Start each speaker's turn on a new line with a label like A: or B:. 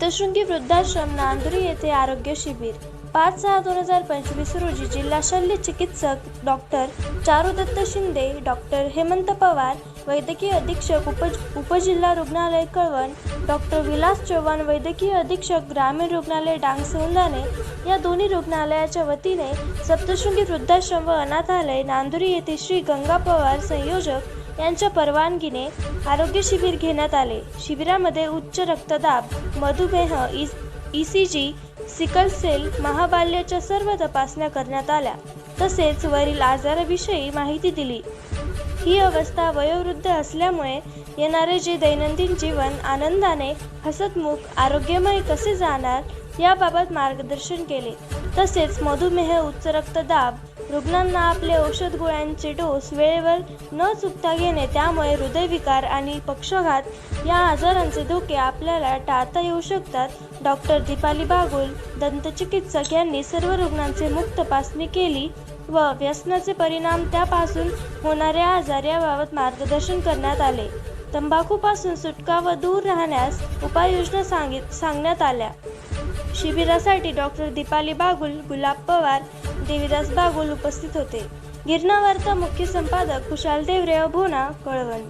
A: सप्तशृंगी वृद्धाश्रम नांदुरी येथे आरोग्य शिबिर. पाच सहा दोन हजार पंचवीस रोजी जिल्हा शल्य चिकित्सक डॉक्टर चारुदत्त शिंदे डॉक्टर हेमंत पवार वैद्यकीय अधीक्षक उप उपजिल्हा रुग्णालय कळवण डॉक्टर विलास चव्हाण वैद्यकीय अधीक्षक ग्रामीण रुग्णालय डांग सौंदाने या दोन्ही रुग्णालयाच्या वतीने सप्तशृंगी वृद्धाश्रम व अनाथालय नांदुरी येथे श्री गंगा पवार संयोजक यांच्या परवानगीने आरोग्य शिबिर घेण्यात आले. शिबिरामध्ये उच्च रक्तदाब मधुमेह E C G sickle cell महाबाल्याच्या सर्व तपासण्या करण्यात आल्या. तसेच वरील आजाराविषयी माहिती दिली. ही अवस्था वयोवृद्ध असल्यामुळे येणारे जे दैनंदिन जीवन आनंदाने हसतमुख आरोग्यमय कसे जाणार याबाबत मार्गदर्शन केले. तसेच मधुमेह उच्च रक्तदाब रुग्णांना आपले औषध गोळ्यांचे डोस वेळेवर न चुकता घेणे त्यामुळे हृदयविकार आणि पक्षघात या आजारांचे धोके आपल्याला टाळता येऊ शकतात. डॉक्टर दीपाली बागुल दंतचिकित्सक यांनी सर्व रुग्णांचे मुक्त तपासणी केली व व्यसनाचे परिणाम त्यापासून होणारे आजार याबाबत मार्गदर्शन करण्यात आले. तंबाखूपासून सुटका व दूर राहण्यास उपाययोजना सांगित सांगण्यात आल्या. शिबिरासाठी डॉक्टर दीपाली बागुल गुलाब पवार देवीदास बागुल उपस्थित होते. गिरणावार्ता मुख्य संपादक कुशाल देवरे अभोना कळवण.